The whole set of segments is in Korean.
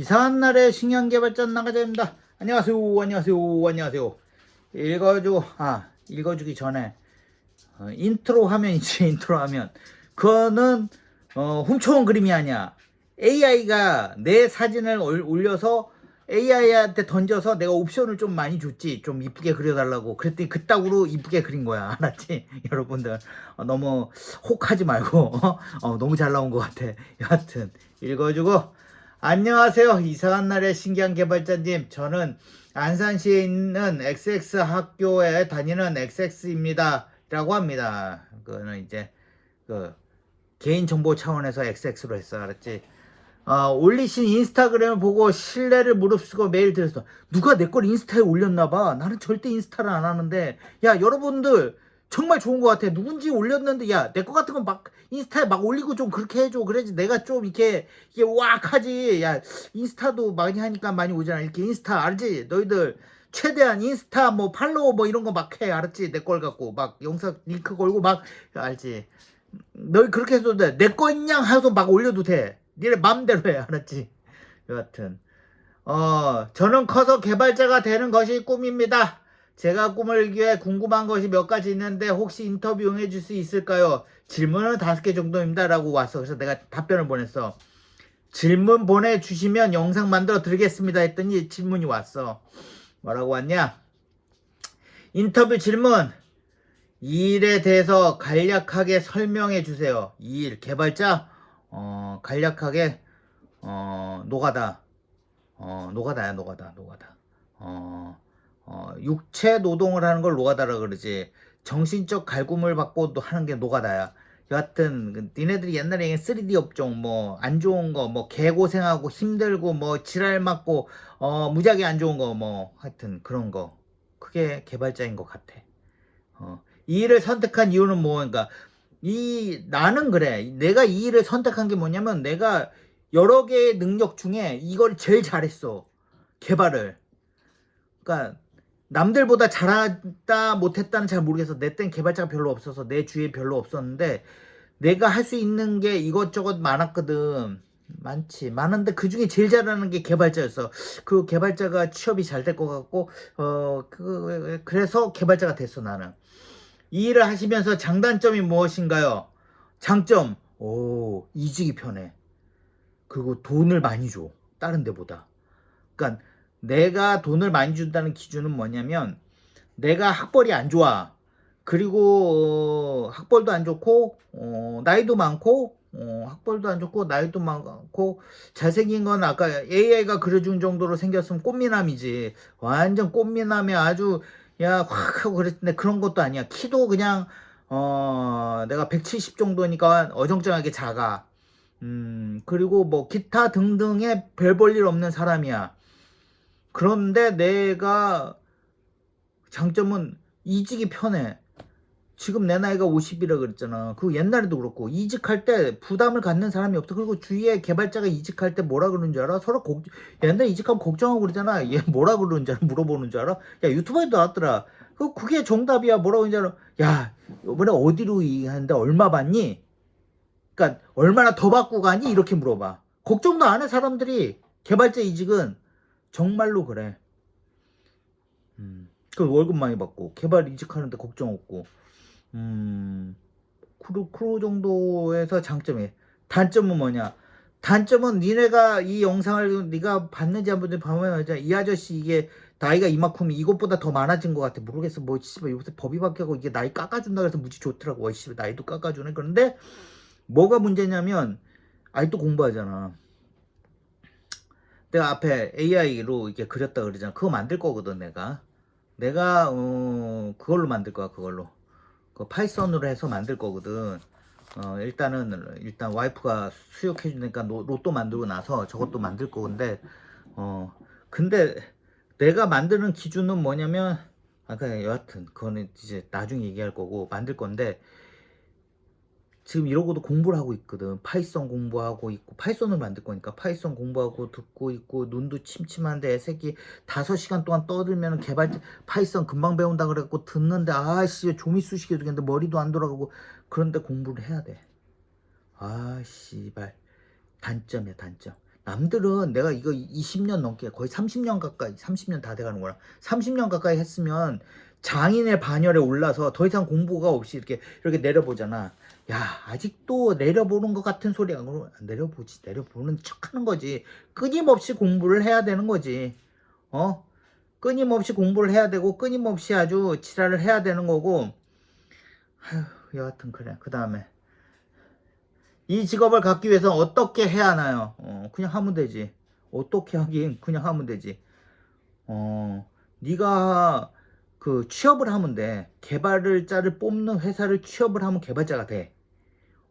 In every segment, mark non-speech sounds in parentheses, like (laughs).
이상한 날의 신경개발자 나가자입니다. 안녕하세요, 안녕하세요, 안녕하세요. 읽어주고, 아, 읽어주기 전에, 어, 인트로 화면이지, (laughs) 인트로 화면. 그거는, 어, 훔쳐온 그림이 아니야. AI가 내 사진을 올- 올려서 AI한테 던져서 내가 옵션을 좀 많이 줬지. 좀 이쁘게 그려달라고. 그랬더니 그따구로 이쁘게 그린 거야. (laughs) 알았지? 여러분들. 어, 너무 혹하지 말고, 어? (laughs) 어, 너무 잘 나온 것 같아. 여하튼, 읽어주고, 안녕하세요. 이상한 날의 신기한 개발자님. 저는 안산시에 있는 XX 학교에 다니는 XX입니다. 라고 합니다. 그거는 이제, 그, 개인 정보 차원에서 XX로 했어. 알았지? 어, 올리신 인스타그램을 보고 신뢰를 무릅쓰고 메일 드렸어. 누가 내 걸 인스타에 올렸나 봐. 나는 절대 인스타를 안 하는데. 야, 여러분들, 정말 좋은 것 같아. 누군지 올렸는데, 야, 내 거 같은 건 막 인스타에 막 올리고 좀 그렇게 해줘. 그래야지 내가 좀 이렇게, 이게 왁 하지. 야, 인스타도 많이 하니까 많이 오잖아. 이렇게 인스타, 알지? 너희들. 최대한 인스타 뭐 팔로우 뭐 이런 거 막 해. 알았지? 내 걸 갖고. 막 영상 링크 걸고 막, 알지? 너희 그렇게 해도 돼. 내 거 있냐 해서 막 올려도 돼. 니네 맘대로 해. 알았지? 여하튼. 어, 저는 커서 개발자가 되는 것이 꿈입니다. 제가 꿈을 위해 궁금한 것이 몇 가지 있는데 혹시 인터뷰 응해 줄 수 있을까요? 질문은 다섯 개 정도입니다. 라고 왔어. 그래서 내가 답변을 보냈어. 질문 보내주시면 영상 만들어 드리겠습니다. 했더니 질문이 왔어. 뭐라고 왔냐? 인터뷰 질문. 이 일에 대해서 간략하게 설명해 주세요. 이 일, 개발자, 어, 간략하게, 어, 노가다. 어, 노가다야, 노가다, 노가다. 어, 어, 육체 노동을 하는 걸 노가다라 그러지. 정신적 갈굼을 받고 또 하는 게 노가다야. 여하튼, 그 니네들이 옛날에 3D 업종, 뭐, 안 좋은 거, 뭐, 개고생하고 힘들고, 뭐, 지랄 맞고, 어, 무지하게 안 좋은 거, 뭐, 하여튼, 그런 거. 그게 개발자인 것 같아. 어, 이 일을 선택한 이유는 뭐인가? 이 나는 그래. 내가 이 일을 선택한 게 뭐냐면 내가 여러 개의 능력 중에 이걸 제일 잘했어. 개발을. 그러니까 남들보다 잘했다 못했다는 잘 모르겠어. 내 땐 개발자가 별로 없어서 내 주위에 별로 없었는데 내가 할 수 있는 게 이것저것 많았거든. 많지. 많은데 그 중에 제일 잘하는 게 개발자였어. 그 개발자가 취업이 잘 될 것 같고, 어, 그, 그래서 개발자가 됐어, 나는. 이 일을 하시면서 장단점이 무엇인가요? 장점, 오, 이직이 편해. 그리고 돈을 많이 줘. 다른 데보다. 그러니까 내가 돈을 많이 준다는 기준은 뭐냐면 내가 학벌이 안 좋아. 그리고 어, 학벌도 안 좋고 어, 나이도 많고 어, 학벌도 안 좋고 나이도 많고 잘생긴 건 아까 AI가 그려준 정도로 생겼으면 꽃미남이지. 완전 꽃미남이 아주 야, 확 하고 그랬는데 그런 것도 아니야. 키도 그냥, 어, 내가 170 정도니까 어정쩡하게 작아. 음, 그리고 뭐 기타 등등의 별 볼 일 없는 사람이야. 그런데 내가 장점은 이직이 편해. 지금 내 나이가 50이라 그랬잖아. 그 옛날에도 그렇고 이직할 때 부담을 갖는 사람이 없어. 그리고 주위에 개발자가 이직할 때 뭐라 그러는 줄 알아? 서로 걱 옛날에 이직하면 걱정하고 그러잖아. 얘 뭐라 그러는 줄 알아? 물어보는 줄 알아? 야 유튜브에도 나왔더라. 그 그게 정답이야. 뭐라고 하는 줄 알아? 야 이번에 어디로 이하는데 얼마 받니? 그러니까 얼마나 더 받고 가니? 이렇게 물어봐. 걱정도 안 해 사람들이 개발자 이직은 정말로 그래. 음, 그 월급 많이 받고 개발 이직하는데 걱정 없고. 음, 크루, 크루 정도에서 장점이. 단점은 뭐냐? 단점은 니네가 이 영상을 네가 봤는지 안 봤는지 보면 이제 이 아저씨 이게 나이가 이만큼이 이것보다 더 많아진 것 같아. 모르겠어. 뭐, 씨발, 요새 법이 바뀌고 이게 나이 깎아준다 그래서 무지 좋더라고. 와, 씨발, 나이도 깎아주네. 그런데 뭐가 문제냐면, 아직도 공부하잖아. 내가 앞에 AI로 이렇게 그렸다 그러잖아. 그거 만들 거거든, 내가. 내가, 어, 그걸로 만들 거야, 그걸로. 그 파이썬으로 해서 만들 거거든. 어, 일단은, 일단 와이프가 수육해 주니까 노- 로또 만들고 나서 저것도 만들 거건데, 어, 근데 내가 만드는 기준은 뭐냐면, 아까 여하튼, 그거는 이제 나중에 얘기할 거고, 만들 건데, 지금 이러고도 공부를 하고 있거든. 파이썬 공부하고 있고, 파이썬을 만들 거니까 파이썬 공부하고 듣고 있고, 눈도 침침한데 애새끼 다섯 시간 동안 떠들면 개발, 파이썬 금방 배운다 그래갖고 듣는데, 아씨, 쑤시게 되겠는데 머리도 안 돌아가고, 그런데 공부를 해야 돼. 아, 씨발. 단점이야, 단점. 남들은 내가 이거 20년 넘게 거의 30년 가까이 30년 다 돼가는구나 30년 가까이 했으면 장인의 반열에 올라서 더 이상 공부가 없이 이렇게 이렇게 내려보잖아 야 아직도 내려보는 것 같은 소리야 그럼 내려보지 내려보는 척하는 거지 끊임없이 공부를 해야 되는 거지 어 끊임없이 공부를 해야 되고 끊임없이 아주 지랄을 해야 되는 거고 아휴 여하튼 그래 그 다음에 이 직업을 갖기 위해서 어떻게 해야 하나요? 어, 그냥 하면 되지. 어떻게 하긴 그냥 하면 되지. 어, 네가 그 취업을 하면 돼. 개발자를 뽑는 회사를 취업을 하면 개발자가 돼.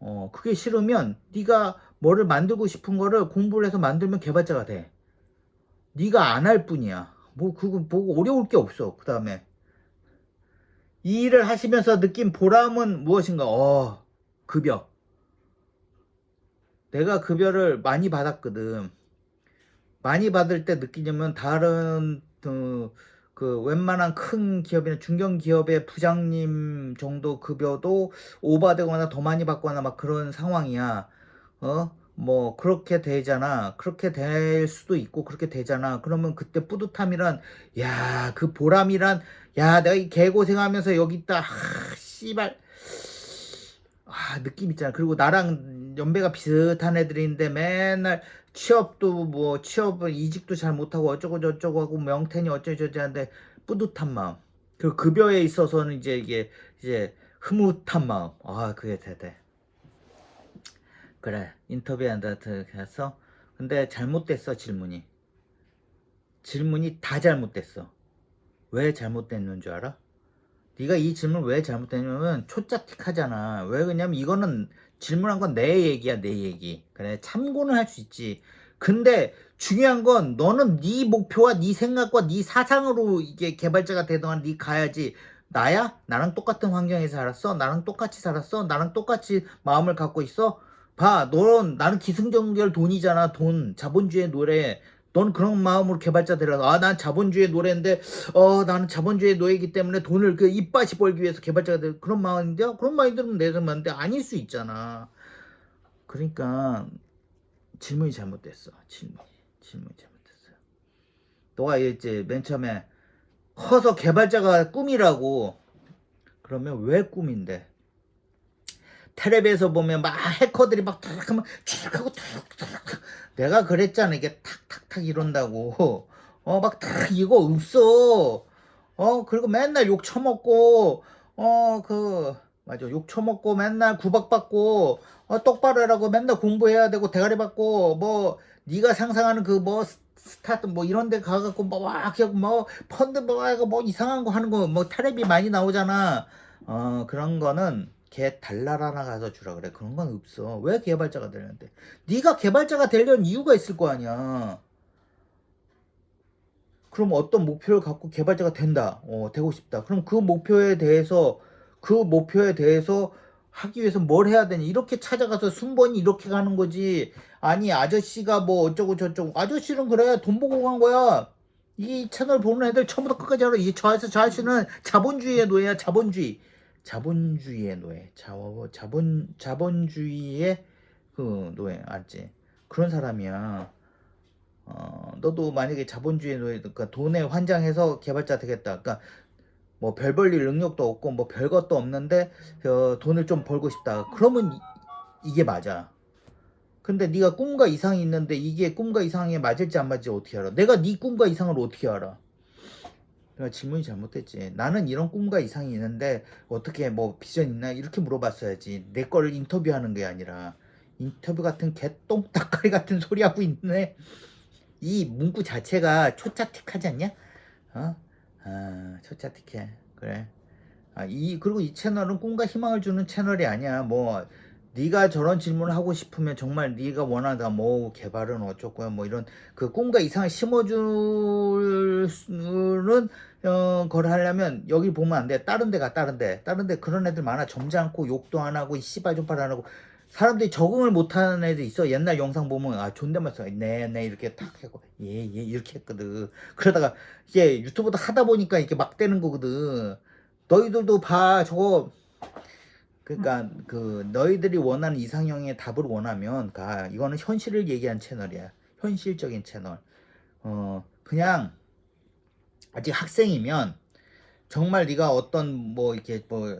어, 그게 싫으면 네가 뭐를 만들고 싶은 거를 공부를 해서 만들면 개발자가 돼. 네가 안 할 뿐이야. 뭐 그거 보고 어려울 게 없어. 그 다음에 이 일을 하시면서 느낀 보람은 무엇인가? 어, 급여. 내가 급여를 많이 받았거든. 많이 받을 때 느끼냐면 다른 그, 그 웬만한 큰 기업이나 중견 기업의 부장님 정도 급여도 오바되거나 더 많이 받거나 막 그런 상황이야. 어? 뭐 그렇게 되잖아. 그렇게 될 수도 있고 그렇게 되잖아. 그러면 그때 뿌듯함이란 야, 그 보람이란 야, 내가 이 개고생하면서 여기 있다. 아, 씨발. 아, 느낌 있잖아. 그리고 나랑 연배가 비슷한 애들인데 맨날 취업도 뭐 취업은 이직도 잘 못하고 어쩌고 저쩌고 하고 명태니 어쩌고 저쩌고 하는데 뿌듯한 마음. 그리고 급여에 있어서는 이제 이게 이제 흐뭇한 마음. 아, 그게 대대. 그래. 인터뷰한다 해서 근데 잘못됐어, 질문이. 질문이 다 잘못됐어. 왜 잘못됐는 줄 알아? 네가 이 질문 왜 잘못됐냐면 초짜틱하잖아. 왜 그러냐면 이거는 질문한 건 내 얘기야, 내 얘기. 그래 참고는 할 수 있지. 근데 중요한 건 너는 네 목표와 네 생각과 네 사상으로 이게 개발자가 되동안 네 가야지. 나야? 나랑 똑같은 환경에서 살았어? 나랑 똑같이 살았어? 나랑 똑같이 마음을 갖고 있어? 봐, 넌 나는 기승전결 돈이잖아, 돈. 자본주의 노래. 넌 그런 마음으로 개발자 되라. 아, 난 자본주의 노래인데, 어, 나는 자본주의 노예이기 때문에 돈을 그 입맛이 벌기 위해서 개발자가 돼. 그런 마음인데, 그런 마인드는 내서 맞는데 아닐 수 있잖아. 그러니까, 질문이 잘못됐어. 질문이. 질문이 잘못됐어요. 너가 이제 맨 처음에 커서 개발자가 꿈이라고. 그러면 왜 꿈인데? 텔레비에서 보면 막 해커들이 막탁 하면 쭉 하고 탁탁 내가 그랬잖아. 이게 탁탁탁 이런다고. 어 막 탁 이거 없어. 어 그리고 맨날 욕 처먹고 어 그 맞아. 욕 처먹고 맨날 구박받고 어 똑바로 하라고 맨날 공부해야 되고 대가리 받고 뭐 네가 상상하는 그뭐 스타트 뭐 이런 데 가갖고 뭐막 하고 뭐 펀드 뭐 하고 뭐 이상한 거 하는 거뭐 텔레비 많이 나오잖아. 어 그런 거는 걔 달랄 하나 가서 주라 그래. 그런 건 없어. 왜 개발자가 되는데? 네가 개발자가 되려는 이유가 있을 거 아니야. 그럼 어떤 목표를 갖고 개발자가 된다. 어 되고 싶다. 그럼 그 목표에 대해서 그 목표에 대해서 하기 위해서 뭘 해야 되니? 이렇게 찾아가서 순번이 이렇게 가는 거지. 아니 아저씨가 뭐 어쩌고 저쩌고. 아저씨는 그래 돈 보고 간 거야. 이 채널 보는 애들 처음부터 끝까지 알아. 이 저 아저씨는 자본주의의 노예야 자본주의 자본주의의 노예, 자, 자본 자본주의의 그 노예, 알지? 그런 사람이야. 어, 너도 만약에 자본주의 노예, 그러니까 돈에 환장해서 개발자 되겠다. 그러니까 뭐별볼일 능력도 없고 뭐 별것도 없는데 어, 돈을 좀 벌고 싶다. 그러면 이, 게 맞아. 근데 네가 꿈과 이상이 있는데 이게 꿈과 이상에 맞을지 안 맞을지 어떻게 알아? 내가 네 꿈과 이상을 어떻게 알아? 그러니까 질문이 잘못됐지. 나는 이런 꿈과 이상이 있는데 어떻게 뭐 비전 있나 이렇게 물어봤어야지. 내 거를 인터뷰하는 게 아니라 인터뷰 같은 개똥 닭가리 같은 (laughs) 소리 하고 있네. 이 문구 자체가 초짜틱하지 않냐? 어? 아, 초짜틱해. 그래. 아, 이 그리고 이 채널은 꿈과 희망을 주는 채널이 아니야. 뭐 네가 저런 질문을 하고 싶으면 정말 네가 원하다 뭐 개발은 어쩌고요 뭐 이런 그 꿈과 이상을 심어주는 어, 걸 하려면 여기 보면 안 돼. 다른 데가 다른 데. 다른 데 그런 애들 많아. 점잖고 욕도 안 하고 이 씨발 좀발 안 하고 사람들이 적응을 못하는 애들 있어. 옛날 영상 보면 아 존댓말 써. 네네 이렇게 탁 하고 예예 예, 이렇게 했거든. 그러다가 이게 유튜브도 하다 보니까 이렇게 막 되는 거거든. 너희들도 봐 저거 그러니까 그 너희들이 원하는 이상형의 답을 원하면 가 이거는 현실을 얘기한 채널이야. 현실적인 채널. 어 그냥 아직 학생이면 정말 네가 어떤 뭐 이렇게 뭐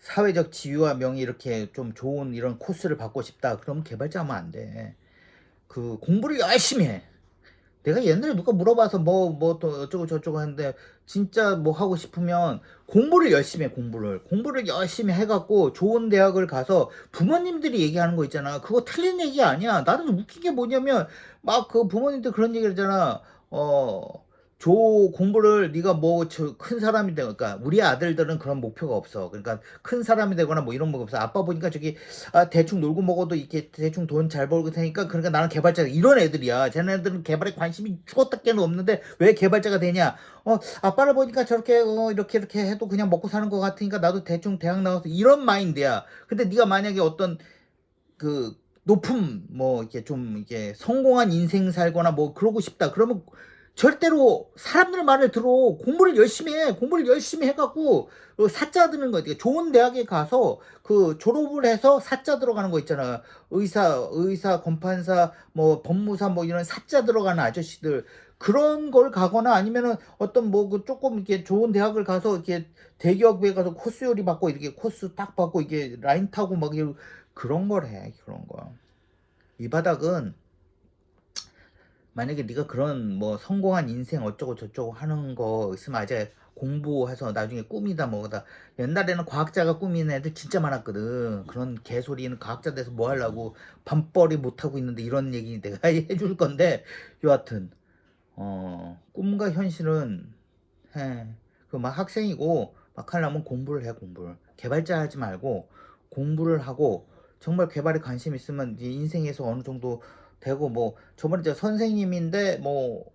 사회적 지위와 명예 이렇게 좀 좋은 이런 코스를 받고 싶다. 그러면 개발자 하면 안 돼. 그 공부를 열심히 해. 내가 옛날에 누가 물어봐서 뭐 뭐 또 어쩌고 저쩌고 했는데 진짜 뭐 하고 싶으면 공부를 열심히 해 공부를. 공부를 열심히 해갖고 좋은 대학을 가서 부모님들이 얘기하는 거 있잖아. 그거 틀린 얘기 아니야. 나는 웃긴 게 뭐냐면 막 그 부모님들 그런 얘기를 하잖아. 어 조 공부를 네가 뭐 큰 사람이 되고 그러니까 우리 아들들은 그런 목표가 없어. 그러니까 큰 사람이 되거나 뭐 이런 거 없어. 아빠 보니까 저기 아 대충 놀고 먹어도 이렇게 대충 돈 잘 벌고 되니까 그러니까 나는 개발자 이런 애들이야. 쟤네들은 개발에 관심이 죽었다 깨는 없는데 왜 개발자가 되냐? 어 아빠를 보니까 저렇게 어 이렇게 이렇게 해도 그냥 먹고 사는 것 같으니까 나도 대충 대학 나와서 이런 마인드야. 근데 네가 만약에 어떤 그 높은 뭐 이렇게 좀 이게 성공한 인생 살거나 뭐 그러고 싶다. 그러면 절대로 사람들 말을 들어. 공부를 열심히 해. 공부를 열심히 해갖고 어, 사자 드는 거 있지 좋은 대학에 가서 그 졸업을 해서 사자 들어가는 거 있잖아. 의사 의사 검판사 뭐 법무사 뭐 이런 사자 들어가는 아저씨들. 그런 걸 가거나 아니면은 어떤 뭐 그 조금 이렇게 좋은 대학을 가서 이렇게 대기업에 가서 코스 요리 받고 이렇게 코스 딱 받고 이게 라인 타고 막 이런 그런 걸 해 그런 거. 이 바닥은 만약에 네가 그런 뭐 성공한 인생 어쩌고 저쩌고 하는 거 있으면 아재 공부해서 나중에 꿈이다 뭐다. 옛날에는 과학자가 꿈이는 애들 진짜 많았거든. 그런 개소리는 과학자 돼서 뭐 하려고 밤벌이 못하고 있는데 이런 얘기 내가 (laughs) 해줄 건데 여하튼 어 꿈과 현실은 해그 막 학생이고 막 하려면 공부를 해 공부를. 개발자 하지 말고 공부를 하고 정말 개발에 관심 있으면 네 인생에서 어느 정도 되고 뭐 저번에 저 선생님인데 뭐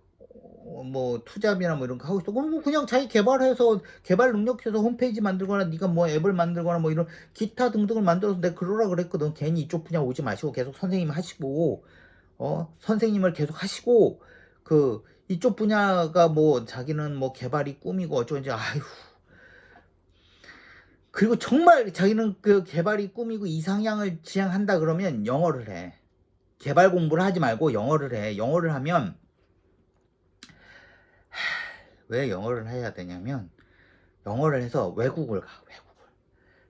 뭐 투잡이나 뭐 이런 거 하고 있어. 그럼 그냥 자기 개발해서 개발 능력해서 홈페이지 만들거나 네가 뭐 앱을 만들거나 뭐 이런 기타 등등을 만들어서 내가 그러라 그랬거든. 괜히 이쪽 분야 오지 마시고 계속 선생님 하시고 어 선생님을 계속 하시고 그 이쪽 분야가 뭐 자기는 뭐 개발이 꿈이고 어쩌는지 아휴 그리고 정말 자기는 그 개발이 꿈이고 이상향을 지향한다 그러면 영어를 해. 개발 공부를 하지 말고 영어를 해. 영어를 하면 하, 왜 영어를 해야 되냐면 영어를 해서 외국을 가. 외국을.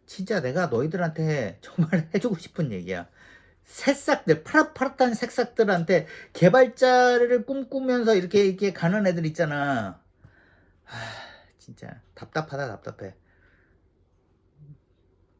진짜 내가 너희들한테 (laughs) 정말 해주고 싶은 얘기야. 새싹들 파릇파릇한 새싹들한테 개발자를 꿈꾸면서 이렇게 이렇게 가는 애들 있잖아. 하, 진짜 답답하다 답답해.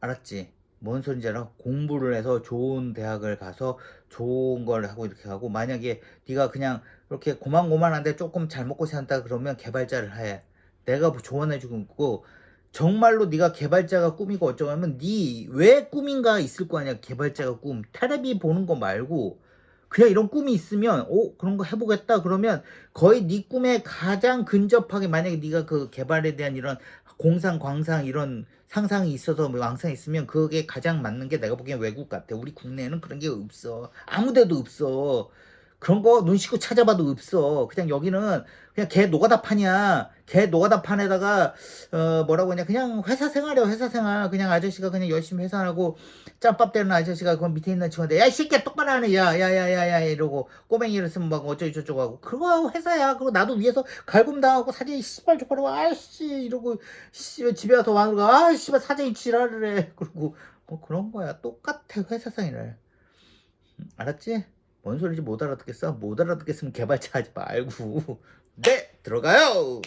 알았지? 뭔 소린지 알아? 공부를 해서 좋은 대학을 가서 좋은 걸 하고 이렇게 하고 만약에 네가 그냥 이렇게 고만고만한데 조금 잘 먹고 산다 그러면 개발자를 해. 내가 조언해 주고 있고 정말로 네가 개발자가 꿈이고 어쩌고 하면 네 왜 꿈인가 있을 거 아니야 개발자가 꿈 테레비 보는 거 말고 그냥 이런 꿈이 있으면 오 그런 거 해보겠다 그러면 거의 네 꿈에 가장 근접하게 만약에 네가 그 개발에 대한 이런 공상 광상 이런 상상이 있어서 뭐 왕상 있으면 그게 가장 맞는 게 내가 보기엔 외국 같아. 우리 국내에는 그런 게 없어. 아무데도 없어 그런 거 눈 씻고 찾아봐도 없어. 그냥 여기는 그냥 개 노가다 판이야. 개 노가다 판에다가 어 뭐라고 하냐. 그냥 회사 생활이야 회사 생활. 그냥 아저씨가 그냥 열심히 회사하고 짬밥 되는 아저씨가 그 밑에 있는 친구한테 야이 새끼야 똑바로 하네 야야야야야. 이러고 꼬맹이를 쓰면 막 어쩌고 저쩌고 하고 그거 회사야. 그리고 나도 위에서 갈굼 당하고 사장이 씨발 족발하고 아씨. 이러고 씨 집에 와서 와서 아 씨발 사장이 지랄을 해. 그리고. 뭐 그런 거야. 똑같아 회사 생활. 알았지? 뭔 소리인지 못 알아듣겠어? 못 알아듣겠으면 개발자 하지 말고 (laughs) 네 들어가요